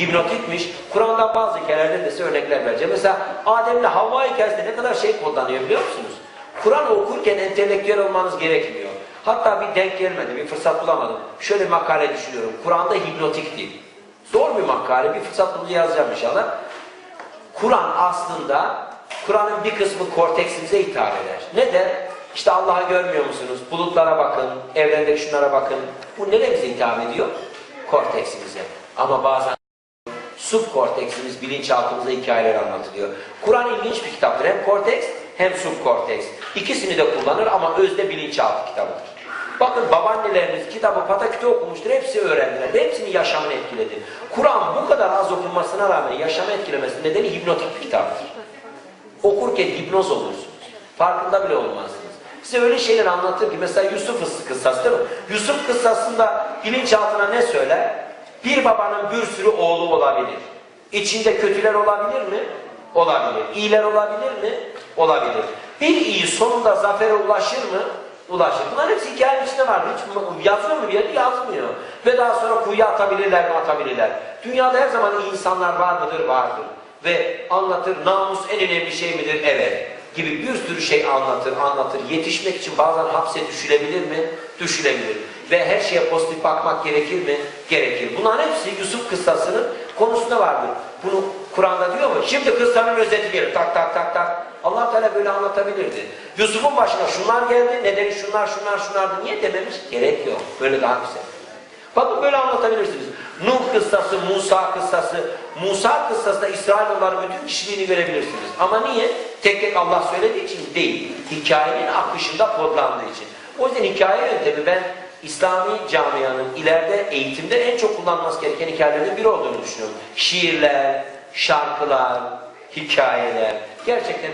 hipnotikmiş. Kur'an'dan bazı hikayelerden de size örnekler vereceğim. Mesela Adem'le Havva hikayesinde ne kadar şey kullanıyor biliyor musunuz? Kur'an okurken entelektüel olmanız gerekmiyor. Hatta bir denk gelmedi, bir fırsat bulamadım. Şöyle makale düşünüyorum. Kur'an'da hipnotik değil. Zor bir makale, bir fırsat bulunca yazacağım inşallah. Kur'an aslında, Kur'an'ın bir kısmı korteksimize hitap eder. Ne der? İşte Allah'ı görmüyor musunuz? Bulutlara bakın, evrendeki şunlara bakın. Bu neremize hitap ediyor? Korteksimize. Ama bazen subkorteksimiz, bilinçaltımıza hikayeler anlatılıyor. Kur'an ilginç bir kitaptır. Hem korteks hem subkorteks. İkisini de kullanır ama özde bilinçaltı kitabıdır. Bakın babaanneleriniz kitabı pataküte okumuştur. Hepsi öğrendiler. Hepsinin yaşamını etkiledi. Kur'an bu kadar az okunmasına rağmen yaşamı etkilemesinin nedeni hipnotik bir kitaptır. Okurken hipnoz olursunuz. Farkında bile olmazsınız. Size öyle şeyler anlatır ki mesela Yusuf kıssası değil mi? Yusuf kıssasında bilinçaltına ne söyler? Bir babanın bir sürü oğlu olabilir. İçinde kötüler olabilir mi? Olabilir. İyiler olabilir mi? Olabilir. Bir iyi sonunda zafere ulaşır mı? Ulaşır. Bunların hepsi hikayenin içinde var. Hiç yazıyor mu bir yerde? Yazmıyor. Ve daha sonra kuyuya atabilirler mi? Atabilirler. Dünyada her zaman iyi insanlar var mıdır? Vardır. Ve anlatır. Namus en önemli şey midir? Evet gibi bir sürü şey anlatır, anlatır. Yetişmek için bazen hapse düşülebilir mi? Düşülebilir. Ve her şeye pozitif bakmak gerekir mi? Gerekir. Bunların hepsi Yusuf kıssasının konusunda vardır. Bunu Kur'an'da diyor mu? Şimdi kıssanın özeti gelir. Tak tak tak tak. allah Teala böyle anlatabilirdi. Yusuf'un başına şunlar geldi. Nedeni şunlar şunlar şunlardı. Niye dememiş? Gerek yok. Böyle daha güzel. Bakın böyle anlatabilirsiniz. Nuh kıssası, Musa kıssası, Musa kıssasında İsrailoğulların bütün kişiliğini görebilirsiniz. Ama niye? Tek tek Allah söylediği için değil. Hikayenin akışında kodlandığı için. O yüzden hikaye yöntemi ben İslami camianın ileride eğitimde en çok kullanılması gereken hikayelerden biri olduğunu düşünüyorum. Şiirler, şarkılar, hikayeler gerçekten